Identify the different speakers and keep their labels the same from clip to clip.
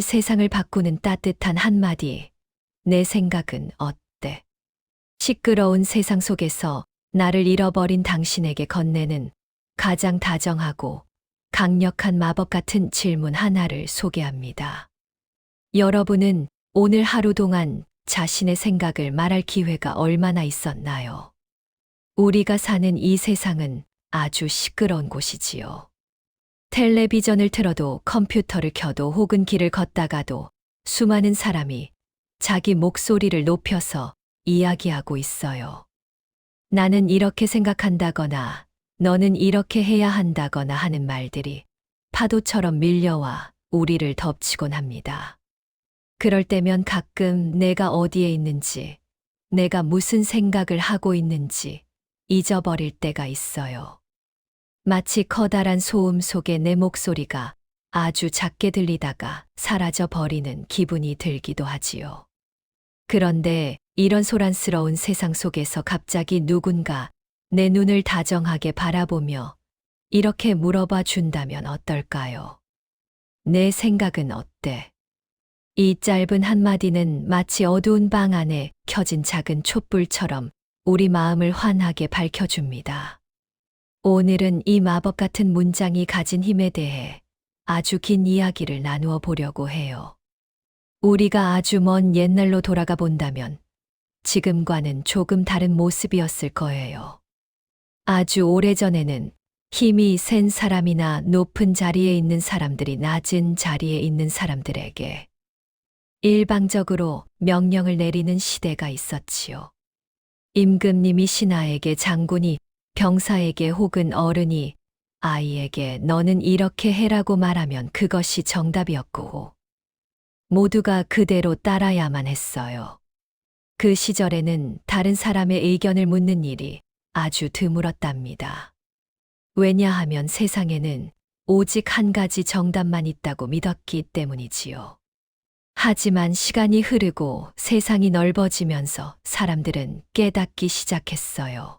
Speaker 1: 세상을 바꾸는 따뜻한 한마디. 내 생각은 어때? 시끄러운 세상 속에서 나를 잃어버린 당신에게 건네는 가장 다정하고 강력한 마법 같은 질문 하나를 소개합니다. 여러분은 오늘 하루 동안 자신의 생각을 말할 기회가 얼마나 있었나요? 우리가 사는 이 세상은 아주 시끄러운 곳이지요. 텔레비전을 틀어도 컴퓨터를 켜도 혹은 길을 걷다가도 수많은 사람이 자기 목소리를 높여서 이야기하고 있어요. 나는 이렇게 생각한다거나 너는 이렇게 해야 한다거나 하는 말들이 파도처럼 밀려와 우리를 덮치곤 합니다. 그럴 때면 가끔 내가 어디에 있는지, 내가 무슨 생각을 하고 있는지 잊어버릴 때가 있어요. 마치 커다란 소음 속에 내 목소리가 아주 작게 들리다가 사라져 버리는 기분이 들기도 하지요. 그런데 이런 소란스러운 세상 속에서 갑자기 누군가 내 눈을 다정하게 바라보며 이렇게 물어봐 준다면 어떨까요? 내 생각은 어때? 이 짧은 한마디는 마치 어두운 방 안에 켜진 작은 촛불처럼 우리 마음을 환하게 밝혀줍니다. 오늘은 이 마법 같은 문장이 가진 힘에 대해 아주 긴 이야기를 나누어 보려고 해요. 우리가 아주 먼 옛날로 돌아가 본다면 지금과는 조금 다른 모습이었을 거예요. 아주 오래전에는 힘이 센 사람이나 높은 자리에 있는 사람들이 낮은 자리에 있는 사람들에게 일방적으로 명령을 내리는 시대가 있었지요. 임금님이 신하에게 장군이 병사에게 혹은 어른이 아이에게 너는 이렇게 해라고 말하면 그것이 정답이었고 모두가 그대로 따라야만 했어요. 그 시절에는 다른 사람의 의견을 묻는 일이 아주 드물었답니다. 왜냐하면 세상에는 오직 한 가지 정답만 있다고 믿었기 때문이지요. 하지만 시간이 흐르고 세상이 넓어지면서 사람들은 깨닫기 시작했어요.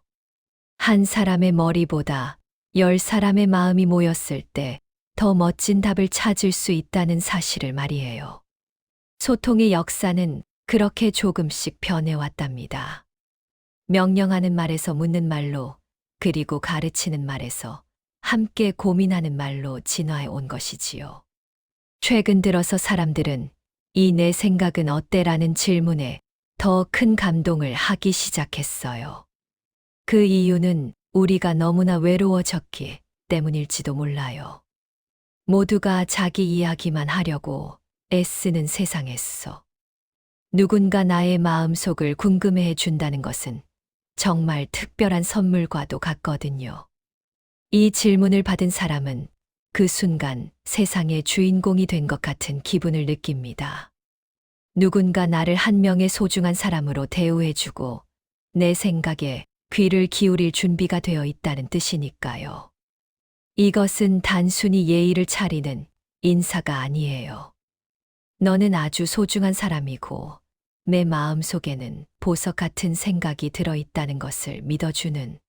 Speaker 1: 한 사람의 머리보다 열 사람의 마음이 모였을 때 더 멋진 답을 찾을 수 있다는 사실을 말이에요. 소통의 역사는 그렇게 조금씩 변해왔답니다. 명령하는 말에서 묻는 말로, 그리고 가르치는 말에서 함께 고민하는 말로 진화해 온 것이지요. 최근 들어서 사람들은 이 내 생각은 어때라는 질문에 더 큰 감동을 하기 시작했어요. 그 이유는 우리가 너무나 외로워졌기 때문일지도 몰라요. 모두가 자기 이야기만 하려고 애쓰는 세상에서 누군가 나의 마음속을 궁금해해 준다는 것은 정말 특별한 선물과도 같거든요. 이 질문을 받은 사람은 그 순간 세상의 주인공이 된 것 같은 기분을 느낍니다. 누군가 나를 한 명의 소중한 사람으로 대우해주고 내 생각에 귀를 기울일 준비가 되어 있다는 뜻이니까요. 이것은 단순히 예의를 차리는 인사가 아니에요. 너는 아주 소중한 사람이고 내 마음 속에는 보석 같은 생각이 들어 있다는 것을 믿어주는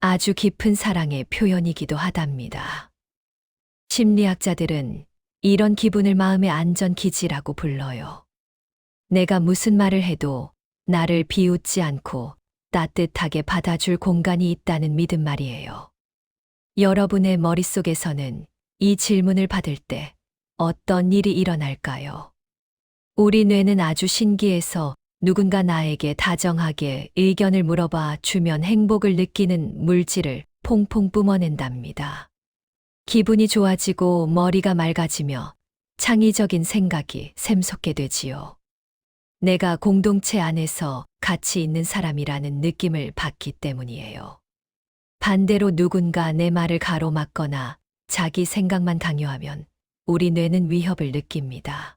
Speaker 1: 아주 깊은 사랑의 표현이기도 하답니다. 심리학자들은 이런 기분을 마음의 안전 기지라고 불러요. 내가 무슨 말을 해도 나를 비웃지 않고 따뜻하게 받아줄 공간이 있다는 믿음 말이에요. 여러분의 머릿속에서는 이 질문을 받을 때 어떤 일이 일어날까요? 우리 뇌는 아주 신기해서 누군가 나에게 다정하게 의견을 물어봐 주면 행복을 느끼는 물질을 퐁퐁 뿜어낸답니다. 기분이 좋아지고 머리가 맑아지며 창의적인 생각이 샘솟게 되지요. 내가 공동체 안에서 가치 있는 사람이라는 느낌을 받기 때문이에요. 반대로 누군가 내 말을 가로막거나 자기 생각만 강요하면 우리 뇌는 위협을 느낍니다.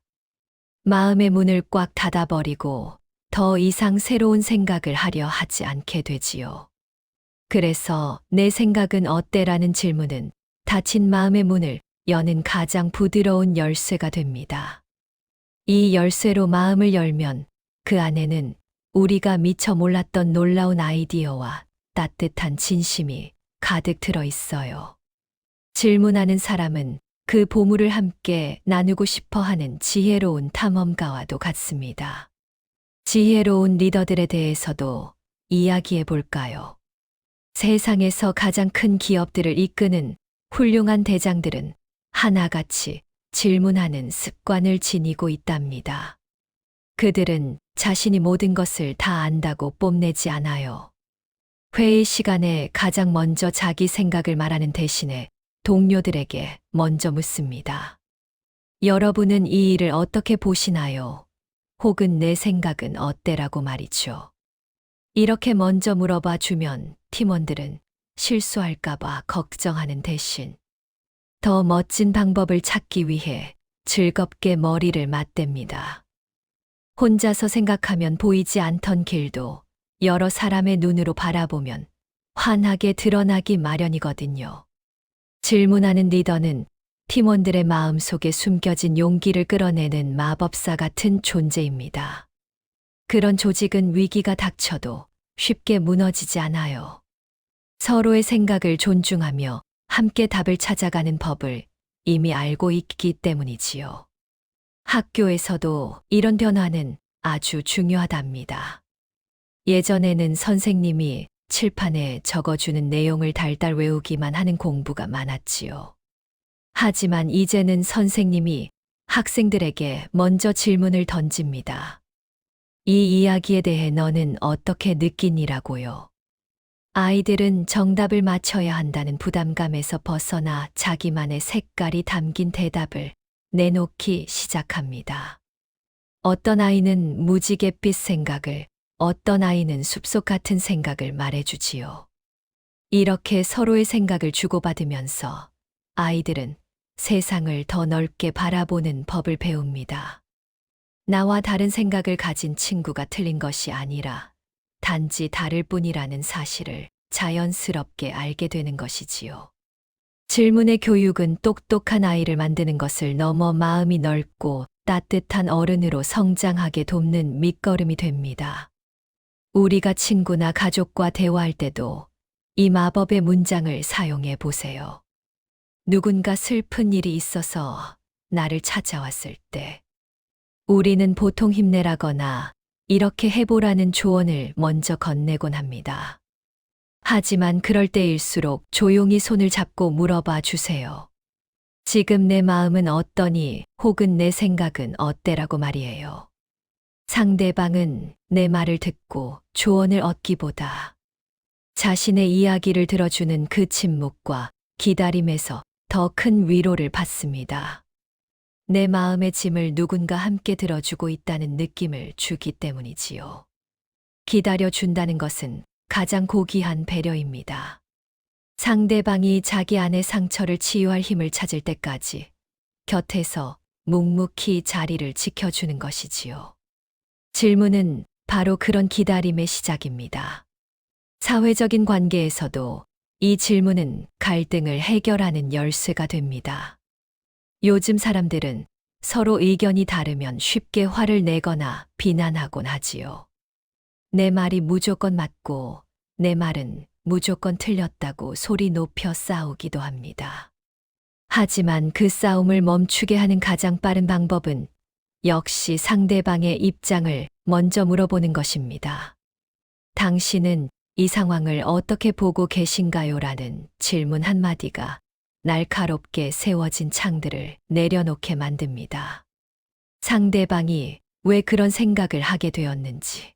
Speaker 1: 마음의 문을 꽉 닫아버리고 더 이상 새로운 생각을 하려 하지 않게 되지요. 그래서 내 생각은 어때라는 질문은 닫힌 마음의 문을 여는 가장 부드러운 열쇠가 됩니다. 이 열쇠로 마음을 열면 그 안에는 우리가 미처 몰랐던 놀라운 아이디어와 따뜻한 진심이 가득 들어 있어요. 질문하는 사람은 그 보물을 함께 나누고 싶어 하는 지혜로운 탐험가와도 같습니다. 지혜로운 리더들에 대해서도 이야기해 볼까요? 세상에서 가장 큰 기업들을 이끄는 훌륭한 대장들은 하나같이 질문하는 습관을 지니고 있답니다. 그들은 자신이 모든 것을 다 안다고 뽐내지 않아요. 회의 시간에 가장 먼저 자기 생각을 말하는 대신에 동료들에게 먼저 묻습니다. 여러분은 이 일을 어떻게 보시나요? 혹은 내 생각은 어때라고 말이죠. 이렇게 먼저 물어봐 주면 팀원들은 실수할까봐 걱정하는 대신 더 멋진 방법을 찾기 위해 즐겁게 머리를 맞댑니다. 혼자서 생각하면 보이지 않던 길도 여러 사람의 눈으로 바라보면 환하게 드러나기 마련이거든요. 질문하는 리더는 팀원들의 마음 속에 숨겨진 용기를 끌어내는 마법사 같은 존재입니다. 그런 조직은 위기가 닥쳐도 쉽게 무너지지 않아요. 서로의 생각을 존중하며 함께 답을 찾아가는 법을 이미 알고 있기 때문이지요. 학교에서도 이런 변화는 아주 중요하답니다. 예전에는 선생님이 칠판에 적어주는 내용을 달달 외우기만 하는 공부가 많았지요. 하지만 이제는 선생님이 학생들에게 먼저 질문을 던집니다. 이 이야기에 대해 너는 어떻게 느끼니라고요? 아이들은 정답을 맞춰야 한다는 부담감에서 벗어나 자기만의 색깔이 담긴 대답을 내놓기 시작합니다. 어떤 아이는 무지갯빛 생각을, 어떤 아이는 숲속 같은 생각을 말해주지요. 이렇게 서로의 생각을 주고받으면서 아이들은 세상을 더 넓게 바라보는 법을 배웁니다. 나와 다른 생각을 가진 친구가 틀린 것이 아니라 단지 다를 뿐이라는 사실을 자연스럽게 알게 되는 것이지요. 질문의 교육은 똑똑한 아이를 만드는 것을 넘어 마음이 넓고 따뜻한 어른으로 성장하게 돕는 밑거름이 됩니다. 우리가 친구나 가족과 대화할 때도 이 마법의 문장을 사용해 보세요. 누군가 슬픈 일이 있어서 나를 찾아왔을 때 우리는 보통 힘내라거나 이렇게 해보라는 조언을 먼저 건네곤 합니다. 하지만 그럴 때일수록 조용히 손을 잡고 물어봐 주세요. 지금 내 마음은 어떠니 혹은 내 생각은 어때라고 말이에요. 상대방은 내 말을 듣고 조언을 얻기보다 자신의 이야기를 들어주는 그 침묵과 기다림에서 더 큰 위로를 받습니다. 내 마음의 짐을 누군가 함께 들어주고 있다는 느낌을 주기 때문이지요. 기다려준다는 것은 가장 고귀한 배려입니다. 상대방이 자기 안의 상처를 치유할 힘을 찾을 때까지 곁에서 묵묵히 자리를 지켜주는 것이지요. 질문은 바로 그런 기다림의 시작입니다. 사회적인 관계에서도 이 질문은 갈등을 해결하는 열쇠가 됩니다. 요즘 사람들은 서로 의견이 다르면 쉽게 화를 내거나 비난하곤 하지요. 내 말이 무조건 맞고 내 말은 무조건 틀렸다고 소리 높여 싸우기도 합니다. 하지만 그 싸움을 멈추게 하는 가장 빠른 방법은 역시 상대방의 입장을 먼저 물어보는 것입니다. 당신은 이 상황을 어떻게 보고 계신가요? 라는 질문 한마디가 날카롭게 세워진 창들을 내려놓게 만듭니다. 상대방이 왜 그런 생각을 하게 되었는지,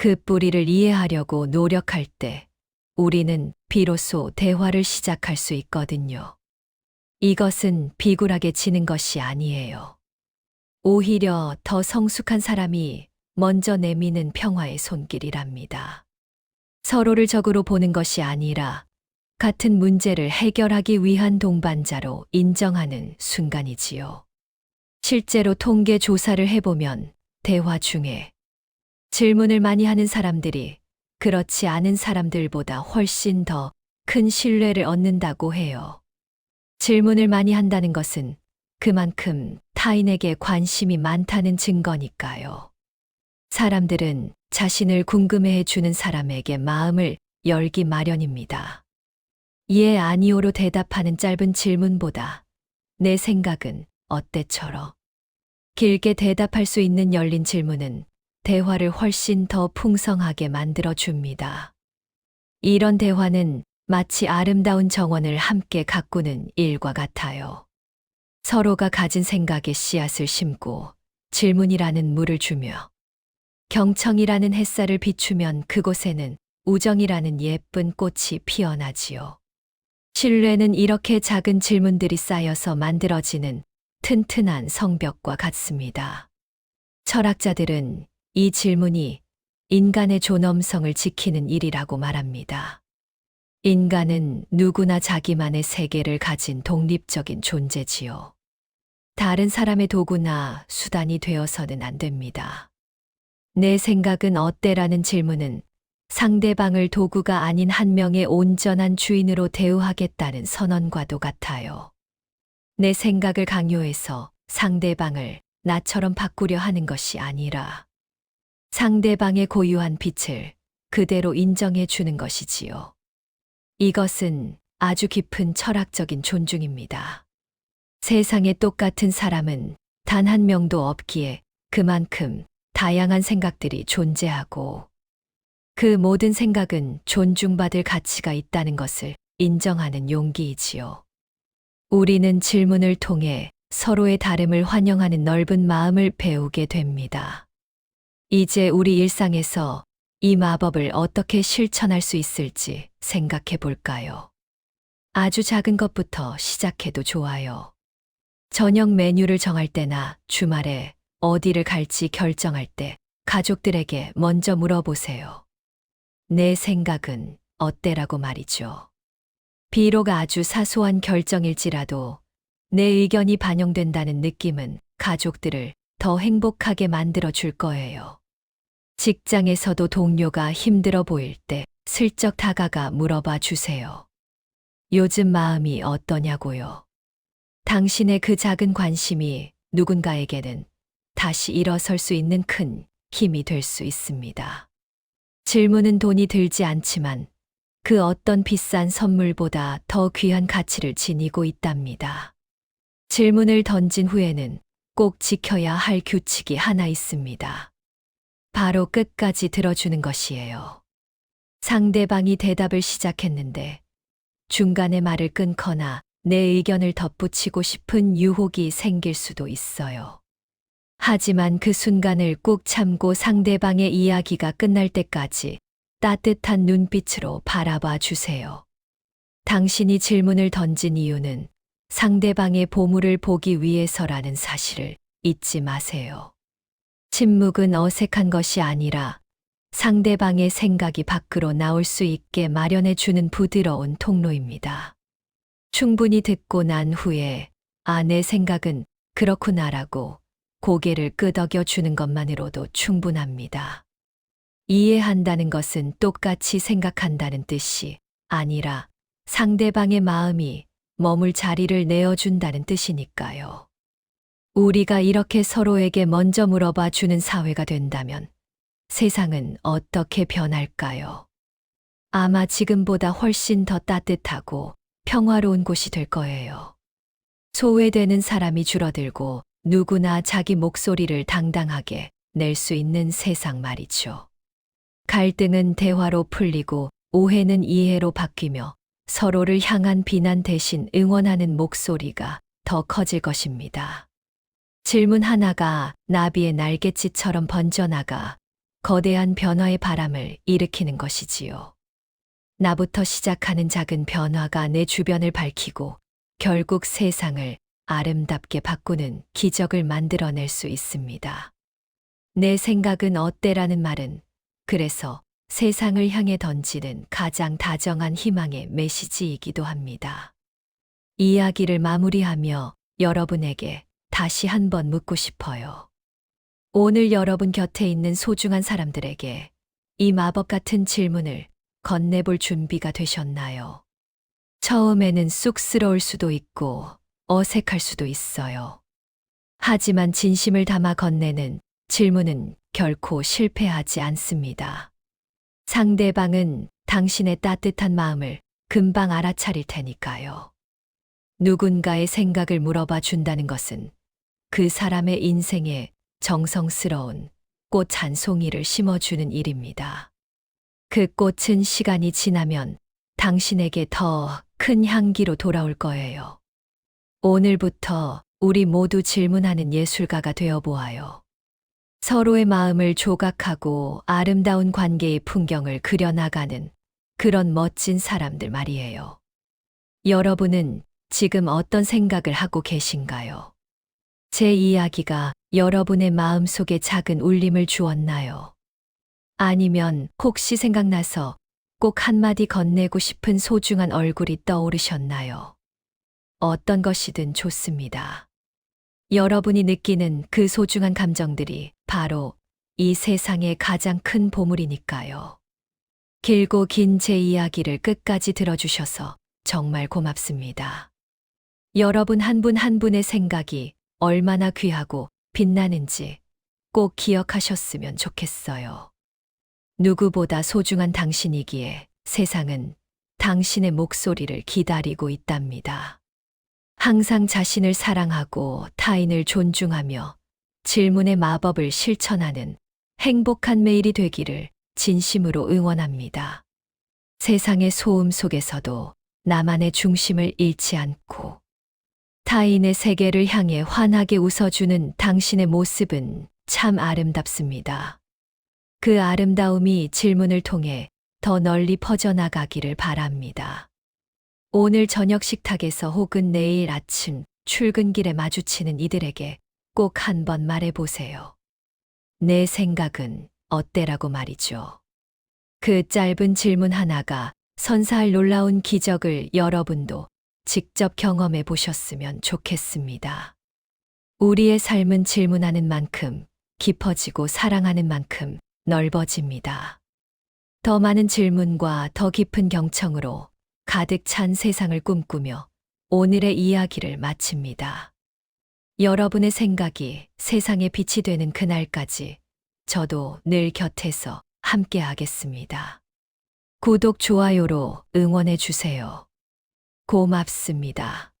Speaker 1: 그 뿌리를 이해하려고 노력할 때 우리는 비로소 대화를 시작할 수 있거든요. 이것은 비굴하게 지는 것이 아니에요. 오히려 더 성숙한 사람이 먼저 내미는 평화의 손길이랍니다. 서로를 적으로 보는 것이 아니라 같은 문제를 해결하기 위한 동반자로 인정하는 순간이지요. 실제로 통계 조사를 해보면 대화 중에 질문을 많이 하는 사람들이 그렇지 않은 사람들보다 훨씬 더 큰 신뢰를 얻는다고 해요. 질문을 많이 한다는 것은 그만큼 타인에게 관심이 많다는 증거니까요. 사람들은 자신을 궁금해해 주는 사람에게 마음을 열기 마련입니다. 예, 아니오로 대답하는 짧은 질문보다 내 생각은 어때처럼. 길게 대답할 수 있는 열린 질문은 대화를 훨씬 더 풍성하게 만들어 줍니다. 이런 대화는 마치 아름다운 정원을 함께 가꾸는 일과 같아요. 서로가 가진 생각에 씨앗을 심고 질문이라는 물을 주며 경청이라는 햇살을 비추면 그곳에는 우정이라는 예쁜 꽃이 피어나지요. 신뢰는 이렇게 작은 질문들이 쌓여서 만들어지는 튼튼한 성벽과 같습니다. 철학자들은 이 질문이 인간의 존엄성을 지키는 일이라고 말합니다. 인간은 누구나 자기만의 세계를 가진 독립적인 존재지요. 다른 사람의 도구나 수단이 되어서는 안 됩니다. 내 생각은 어때라는 질문은 상대방을 도구가 아닌 한 명의 온전한 주인으로 대우하겠다는 선언과도 같아요. 내 생각을 강요해서 상대방을 나처럼 바꾸려 하는 것이 아니라 상대방의 고유한 빛을 그대로 인정해 주는 것이지요. 이것은 아주 깊은 철학적인 존중입니다. 세상에 똑같은 사람은 단 한 명도 없기에 그만큼 다양한 생각들이 존재하고 그 모든 생각은 존중받을 가치가 있다는 것을 인정하는 용기이지요. 우리는 질문을 통해 서로의 다름을 환영하는 넓은 마음을 배우게 됩니다. 이제 우리 일상에서 이 마법을 어떻게 실천할 수 있을지 생각해 볼까요? 아주 작은 것부터 시작해도 좋아요. 저녁 메뉴를 정할 때나 주말에 어디를 갈지 결정할 때 가족들에게 먼저 물어보세요. 내 생각은 어때라고 말이죠. 비록 아주 사소한 결정일지라도 내 의견이 반영된다는 느낌은 가족들을 더 행복하게 만들어 줄 거예요. 직장에서도 동료가 힘들어 보일 때 슬쩍 다가가 물어봐 주세요. 요즘 마음이 어떠냐고요. 당신의 그 작은 관심이 누군가에게는 다시 일어설 수 있는 큰 힘이 될 수 있습니다. 질문은 돈이 들지 않지만 그 어떤 비싼 선물보다 더 귀한 가치를 지니고 있답니다. 질문을 던진 후에는 꼭 지켜야 할 규칙이 하나 있습니다. 바로 끝까지 들어주는 것이에요. 상대방이 대답을 시작했는데 중간에 말을 끊거나 내 의견을 덧붙이고 싶은 유혹이 생길 수도 있어요. 하지만 그 순간을 꾹 참고 상대방의 이야기가 끝날 때까지 따뜻한 눈빛으로 바라봐 주세요. 당신이 질문을 던진 이유는 상대방의 보물을 보기 위해서라는 사실을 잊지 마세요. 침묵은 어색한 것이 아니라 상대방의 생각이 밖으로 나올 수 있게 마련해 주는 부드러운 통로입니다. 충분히 듣고 난 후에 아, 내 생각은 그렇구나라고 고개를 끄덕여 주는 것만으로도 충분합니다. 이해한다는 것은 똑같이 생각한다는 뜻이 아니라 상대방의 마음이 머물 자리를 내어준다는 뜻이니까요. 우리가 이렇게 서로에게 먼저 물어봐 주는 사회가 된다면 세상은 어떻게 변할까요? 아마 지금보다 훨씬 더 따뜻하고 평화로운 곳이 될 거예요. 소외되는 사람이 줄어들고 누구나 자기 목소리를 당당하게 낼 수 있는 세상 말이죠. 갈등은 대화로 풀리고 오해는 이해로 바뀌며 서로를 향한 비난 대신 응원하는 목소리가 더 커질 것입니다. 질문 하나가 나비의 날갯짓처럼 번져나가 거대한 변화의 바람을 일으키는 것이지요. 나부터 시작하는 작은 변화가 내 주변을 밝히고 결국 세상을 아름답게 바꾸는 기적을 만들어낼 수 있습니다. 내 생각은 어때라는 말은 그래서 세상을 향해 던지는 가장 다정한 희망의 메시지이기도 합니다. 이야기를 마무리하며 여러분에게 다시 한번 묻고 싶어요. 오늘 여러분 곁에 있는 소중한 사람들에게 이 마법 같은 질문을 건네볼 준비가 되셨나요? 처음에는 쑥스러울 수도 있고 어색할 수도 있어요. 하지만 진심을 담아 건네는 질문은 결코 실패하지 않습니다. 상대방은 당신의 따뜻한 마음을 금방 알아차릴 테니까요. 누군가의 생각을 물어봐 준다는 것은 그 사람의 인생에 정성스러운 꽃 한 송이를 심어주는 일입니다. 그 꽃은 시간이 지나면 당신에게 더 큰 향기로 돌아올 거예요. 오늘부터 우리 모두 질문하는 예술가가 되어 보아요. 서로의 마음을 조각하고 아름다운 관계의 풍경을 그려나가는 그런 멋진 사람들 말이에요. 여러분은 지금 어떤 생각을 하고 계신가요? 제 이야기가 여러분의 마음 속에 작은 울림을 주었나요? 아니면 혹시 생각나서 꼭 한마디 건네고 싶은 소중한 얼굴이 떠오르셨나요? 어떤 것이든 좋습니다. 여러분이 느끼는 그 소중한 감정들이 바로 이 세상의 가장 큰 보물이니까요. 길고 긴 제 이야기를 끝까지 들어주셔서 정말 고맙습니다. 여러분 한 분한 분의 생각이 얼마나 귀하고 빛나는지 꼭 기억하셨으면 좋겠어요. 누구보다 소중한 당신이기에 세상은 당신의 목소리를 기다리고 있답니다. 항상 자신을 사랑하고 타인을 존중하며 질문의 마법을 실천하는 행복한 매일이 되기를 진심으로 응원합니다. 세상의 소음 속에서도 나만의 중심을 잃지 않고 타인의 세계를 향해 환하게 웃어주는 당신의 모습은 참 아름답습니다. 그 아름다움이 질문을 통해 더 널리 퍼져나가기를 바랍니다. 오늘 저녁 식탁에서 혹은 내일 아침 출근길에 마주치는 이들에게 꼭 한번 말해보세요. 내 생각은 어때라고 말이죠. 그 짧은 질문 하나가 선사할 놀라운 기적을 여러분도 직접 경험해 보셨으면 좋겠습니다. 우리의 삶은 질문하는 만큼 깊어지고 사랑하는 만큼 넓어집니다. 더 많은 질문과 더 깊은 경청으로 가득 찬 세상을 꿈꾸며 오늘의 이야기를 마칩니다. 여러분의 생각이 세상의 빛이 되는 그날까지 저도 늘 곁에서 함께 하겠습니다. 구독, 좋아요로 응원해 주세요. 고맙습니다.